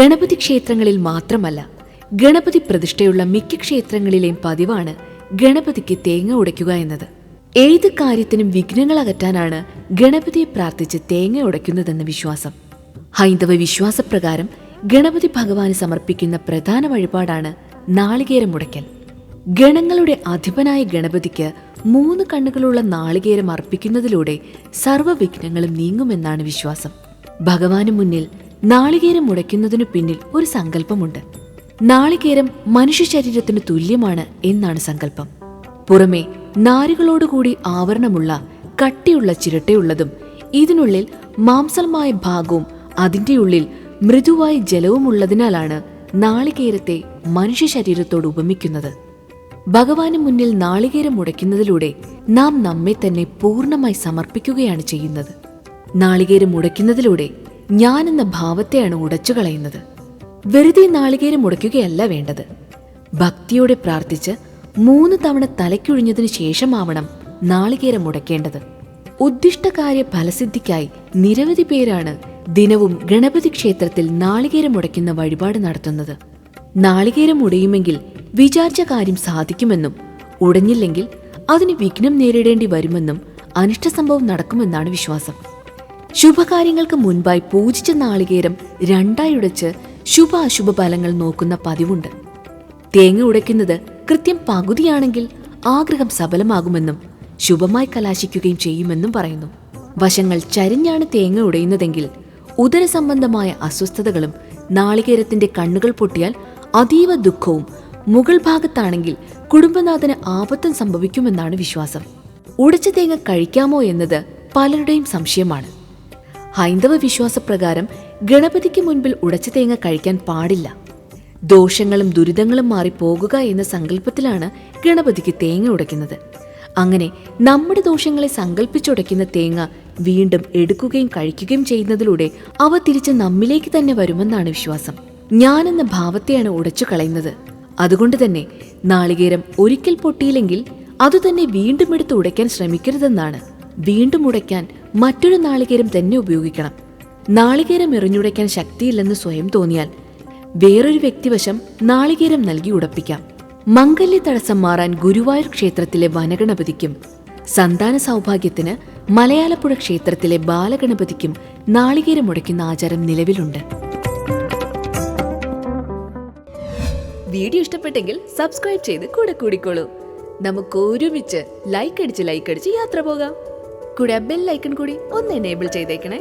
ഗണപതി ക്ഷേത്രങ്ങളിൽ മാത്രമല്ല ഗണപതി പ്രതിഷ്ഠയുള്ള മിക്ക ക്ഷേത്രങ്ങളിലെയും പതിവാണ് ഗണപതിക്ക് തേങ്ങ ഉടയ്ക്കുക എന്നത്. ഏത് കാര്യത്തിനും വിഘ്നങ്ങൾ അകറ്റാനാണ് ഗണപതിയെ പ്രാർത്ഥിച്ച് തേങ്ങ ഉടയ്ക്കുന്നതെന്ന വിശ്വാസം. ഹൈന്ദവ വിശ്വാസപ്രകാരം ഗണപതി ഭഗവാന് സമർപ്പിക്കുന്ന പ്രധാന വഴിപാടാണ് നാളികേരം മുടയ്ക്കൽ ഗണങ്ങളുടെ അധിപനായ ഗണപതിക്ക് മൂന്ന് കണ്ണുകളുള്ള നാളികേരം അർപ്പിക്കുന്നതിലൂടെ സർവവിഘ്നങ്ങളും നീങ്ങുമെന്നാണ് വിശ്വാസം. ഭഗവാന് മുന്നിൽ നാളികേരം മുടയ്ക്കുന്നതിനു പിന്നിൽ ഒരു സങ്കല്പമുണ്ട്. നാളികേരം മനുഷ്യ ശരീരത്തിന് തുല്യമാണ് എന്നാണ് സങ്കല്പം. പുറമെ നാരുകളോടുകൂടി ആവരണമുള്ള കട്ടിയുള്ള ചിരട്ടയുള്ളതും ഇതിനുള്ളിൽ മാംസലമായ ഭാഗവും അതിന്റെ ഉള്ളിൽ മൃദുവായ ജലവും ഉള്ളതിനാലാണ് നാളികേരത്തെ മനുഷ്യ ശരീരത്തോട് ഉപമിക്കുന്നത്. ഭഗവാന് മുന്നിൽ നാളികേരം മുടയ്ക്കുന്നതിലൂടെ നാം നമ്മെ തന്നെ പൂർണമായി സമർപ്പിക്കുകയാണ് ചെയ്യുന്നത്. നാളികേരം മുടയ്ക്കുന്നതിലൂടെ ഞാൻ എന്ന ഭാവത്തെയാണ് ഉടച്ചു കളയുന്നത്. വെറുതെ നാളികേരം മുടക്കുകയല്ല വേണ്ടത്. ഭക്തിയോടെ പ്രാർത്ഥിച്ച് മൂന്ന് തവണ തലയ്ക്കൊഴിഞ്ഞതിനു ശേഷമാവണം നാളികേരം മുടക്കേണ്ടത്. ഉദ്ദിഷ്ടകാര്യ ഫലസിദ്ധിക്കായി നിരവധി പേരാണ് ദിനവും ഗണപതി ക്ഷേത്രത്തിൽ നാളികേരം മുടയ്ക്കുന്ന വഴിപാട് നടത്തുന്നത്. നാളികേരം ഉടയുമെങ്കിൽ വിചാരിച്ച കാര്യം സാധിക്കുമെന്നും ഉടഞ്ഞില്ലെങ്കിൽ അതിന് വിഘ്നം നേരിടേണ്ടി വരുമെന്നും അനിഷ്ട സംഭവം നടക്കുമെന്നാണ് വിശ്വാസം. ശുഭകാര്യങ്ങൾക്ക് മുൻപായി പൂജിച്ച നാളികേരം രണ്ടായി ഉടച്ച് ശുഭ അശുഭ ഫലങ്ങൾ നോക്കുന്ന പതിവുണ്ട്. തേങ്ങ ഉടയ്ക്കുന്നത് കൃത്യം പകുതിയാണെങ്കിൽ ആഗ്രഹം സഫലമാകുമെന്നും ശുഭമായി കലാശിക്കുകയും ചെയ്യുമെന്നും പറയുന്നു. വശങ്ങൾ ചരിഞ്ഞാണ് തേങ്ങ ഉടയുന്നതെങ്കിൽ ഉദര സംബന്ധമായ അസ്വസ്ഥതകളും നാളികേരത്തിന്റെ കണ്ണുകൾ പൊട്ടിയാൽ അതീവ ദുഃഖവും മുകൾ ഭാഗത്താണെങ്കിൽ കുടുംബനാഥന് ആപത്തും സംഭവിക്കുമെന്നാണ് വിശ്വാസം. ഉടച്ച തേങ്ങ കഴിക്കാമോ എന്നത് പലരുടെയും സംശയമാണ്. ഹൈന്ദവ വിശ്വാസപ്രകാരം ഗണപതിക്ക് മുൻപിൽ ഉടച്ച തേങ്ങ കഴിക്കാൻ പാടില്ല. ദോഷങ്ങളും ദുരിതങ്ങളും മാറി പോകുക എന്ന സങ്കല്പത്തിലാണ് ഗണപതിക്ക് തേങ്ങ ഉടയ്ക്കുന്നത്. അങ്ങനെ നമ്മുടെ ദോഷങ്ങളെ സങ്കല്പിച്ചുടയ്ക്കുന്ന തേങ്ങ വീണ്ടും എടുക്കുകയും കഴിക്കുകയും ചെയ്യുന്നതിലൂടെ അവ തിരിച്ച് നമ്മിലേക്ക് തന്നെ വരുമെന്നാണ് വിശ്വാസം. ഞാനെന്ന ഭാവത്തെയാണ് ഉടച്ചു കളയുന്നത്. അതുകൊണ്ട് തന്നെ നാളികേരം ഒരിക്കൽ പൊട്ടിയില്ലെങ്കിൽ അതുതന്നെ വീണ്ടും എടുത്ത് ഉടയ്ക്കാൻ ശ്രമിക്കരുതെന്നാണ് വീണ്ടും ഉടയ്ക്കാൻ മറ്റൊരു നാളികേരം തന്നെ ഉപയോഗിക്കണം. നാളികേരം എറിഞ്ഞുടയ്ക്കാൻ ശക്തിയില്ലെന്ന് സ്വയം തോന്നിയാൽ വേറൊരു വ്യക്തിവശം നാളികേരം നൽകി ഉടപ്പിക്കാം. മംഗല്യ തടസ്സം മാറാൻ ഗുരുവായൂർ ക്ഷേത്രത്തിലെ വനഗണപതിക്കും സന്താന സൗഭാഗ്യത്തിന് മലയാളപ്പുഴ ക്ഷേത്രത്തിലെ ബാലഗണപതിക്കും നാളികേരം മുടയ്ക്കുന്ന ആചാരം നിലവിലുണ്ട്. വീഡിയോ ഇഷ്ടപ്പെട്ടെങ്കിൽ സബ്സ്ക്രൈബ് ചെയ്ത് കൂടെ കൂടിക്കോളൂ. നമുക്ക് ഒരുമിച്ച് ലൈക്ക് അടിച്ച് ലൈക്ക് അടിച്ച് യാത്ര പോകാം. കൂടെ ബെൽ ഐക്കൺ കൂടി ഒന്ന് എനേബിൾ ചെയ്തേക്കണേ.